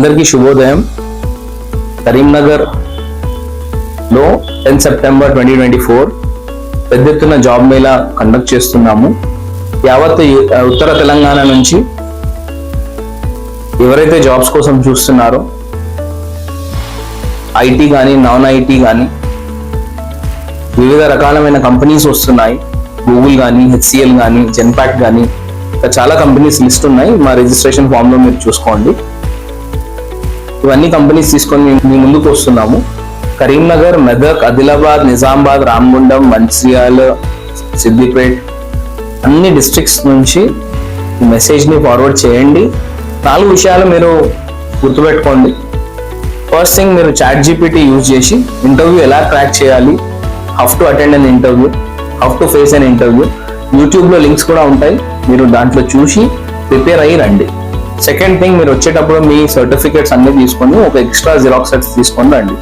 అందరికీ శుభోదయం. కరీంనగర్లో ten September twenty twenty four పెద్ద ఎత్తున జాబ్ మేళా కండక్ట్ చేస్తున్నాము. యావత్ ఉత్తర తెలంగాణ నుంచి ఎవరైతే జాబ్స్ కోసం చూస్తున్నారో ఐటీ కానీ నాన్ ఐటీ కానీ వివిధ రకాలమైన కంపెనీస్ వస్తున్నాయి. గూగుల్ కానీ హెచ్సిఎల్ కానీ జెన్పాక్ కానీ ఇంకా చాలా కంపెనీస్ లిస్ట్ ఉన్నాయి. మా రిజిస్ట్రేషన్ ఫామ్లో మీరు చూసుకోండి. ఇవన్నీ కంపెనీస్ తీసుకొని మీ- ముందుకు వస్తున్నాము. కరీంనగర్ మెదక్ ఆదిలాబాద్ నిజామాబాద్ రామగుండం మంచిర్యాల సిద్దిపేట్ అన్ని డిస్ట్రిక్ట్స్ నుంచి మెసేజ్ని ఫార్వర్డ్ చేయండి. నాలుగు విషయాలు మీరు గుర్తుపెట్టుకోండి. ఫస్ట్ థింగ్ మీరు చాట్ జీపీటీ యూజ్ చేసి ఇంటర్వ్యూ ఎలా ట్రాక్ చేయాలి how to attend an interview how to face an interview యూట్యూబ్లో లింక్స్ కూడా ఉంటాయి. మీరు దాంట్లో చూసి ప్రిపేర్ అయ్యి రండి. సెకండ్ థింగ్ మీరు వచ్చేటప్పుడు మీ సర్టిఫికేట్స్ అన్ని తీసుకొని ఒక ఎక్స్ట్రా జిరాక్స్ సెట్స్ తీసుకొని రండి.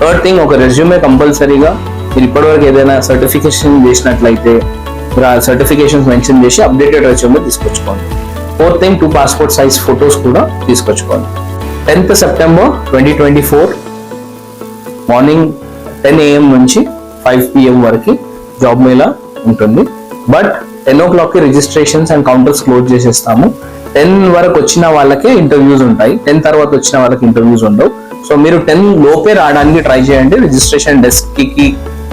థర్డ్ థింగ్ ఒక రెజ్యూమే కంపల్సరీగా మీరు ఇప్పటివరకు ఏదైనా సర్టిఫికేషన్ చేసినట్లయితే సర్టిఫికేషన్స్ మెన్షన్ చేసి updated resume తీసుకొచ్చుకోండి. Fourth thing two passport size photos కూడా తీసుకొచ్చుకోండి. Tenth September twenty twenty four morning ten AM నుంచి ఫైవ్ పిఎం వరకు జాబ్ మేళ ఉంటుంది. బట్ టెన్ ఓ క్లాక్కి రిజిస్ట్రేషన్స్ అండ్ కౌంటర్స్ క్లోజ్ చేసేస్తాము. టెన్ వరకు వచ్చిన వాళ్ళకే ఇంటర్వ్యూస్ ఉంటాయి. టెన్ తర్వాత వచ్చిన వాళ్ళకి ఇంటర్వ్యూస్ ఉండవు. సో మీరు టెన్ లోపే రావడానికి ట్రై చేయండి. రిజిస్ట్రేషన్ డెస్క్కి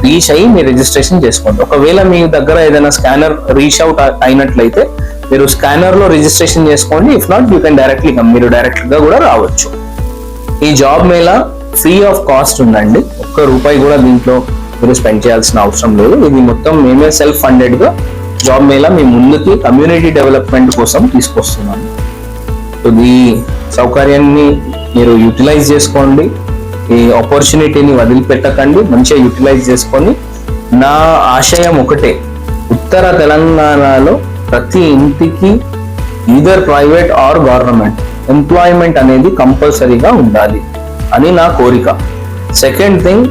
రీచ్ అయ్యి మీరు రిజిస్ట్రేషన్ చేసుకోండి. ఒకవేళ మీ దగ్గర ఏదైనా స్కానర్ రీచ్ అవుట్ అయినట్లయితే మీరు స్కానర్లో రిజిస్ట్రేషన్ చేసుకోండి. If not you can directly come మీరు డైరెక్ట్గా కూడా రావచ్చు. ఈ job mela free of cost ఉందండి. ఒక్క రూపాయి కూడా దీంట్లో మీరు స్పెండ్ చేయాల్సిన అవసరం లేదు. ఇది మొత్తం మేమే సెల్ఫ్ ఫండెడ్గా జాబ్ మేళా మీ ముందుకి కమ్యూనిటీ డెవలప్మెంట్ కోసం తీసుకొస్తున్నాము సో ఈ సౌకర్యాన్ని మీరు యూటిలైజ్ చేసుకోండి. ఈ ఆపర్చునిటీని వదిలిపెట్టకండి. మంచిగా యూటిలైజ్ చేసుకొని నా ఆశయం ఒకటే. ఉత్తర తెలంగాణలో ప్రతి ఇంటికి either private or government employment అనేది కంపల్సరీగా ఉండాలి అని నా కోరిక. సెకండ్ థింగ్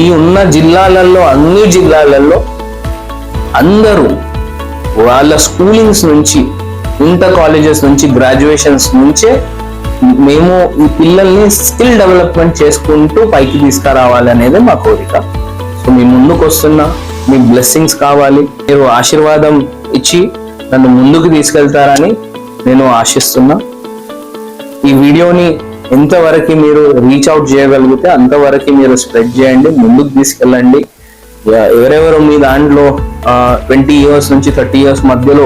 ఈ ఉన్న జిల్లాలలో అన్ని జిల్లాలలో అందరూ వాళ్ళ స్కూలింగ్స్ నుంచి ఇంటర్ కాలేజెస్ నుంచి గ్రాడ్యుయేషన్స్ నుంచే మేము ఈ పిల్లల్ని స్కిల్ డెవలప్మెంట్ చేసుకుంటూ పైకి తీసుకురావాలి అనేది మా కోరిక. సో మీ ముందుకు వస్తున్నా మీ బ్లెస్సింగ్స్ కావాలి మీరు ఆశీర్వాదం ఇచ్చి నన్ను ముందుకు తీసుకెళ్తారని నేను ఆశిస్తున్నా. ఈ వీడియోని ఎంతవరకు మీరు రీచ్ అవుట్ చేయగలిగితే అంతవరకు మీరు స్ప్రెడ్ చేయండి ముందుకు తీసుకెళ్ళండి. ఎవరెవరు మీ దాంట్లో ట్వంటీ ఇయర్స్ నుంచి థర్టీ ఇయర్స్ మధ్యలో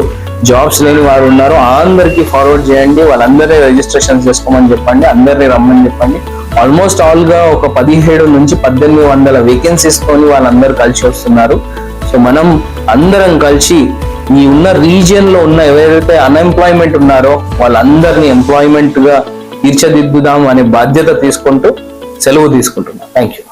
జాబ్స్ లేని వారు ఉన్నారో అందరికి ఫార్వర్డ్ చేయండి. వాళ్ళందరినీ రిజిస్ట్రేషన్ చేసుకోమని చెప్పండి. అందరినీ రమ్మని చెప్పండి. ఆల్మోస్ట్ ఆల్గా ఒక పదిహేడు నుంచి పద్దెనిమిది వందల వేకెన్సీస్ తోని వాళ్ళందరూ కలిసి వస్తున్నారు. సో మనం అందరం కలిసి ఈ ఉన్న రీజియన్లో ఉన్న ఎవరైతే అన్ఎంప్లాయ్మెంట్ ఉన్నారో వాళ్ళందరినీ ఎంప్లాయ్మెంట్గా తీర్చిదిద్దుదాం అనే బాధ్యత తీసుకుంటూ సెలవు తీసుకుంటున్నాం. Thank you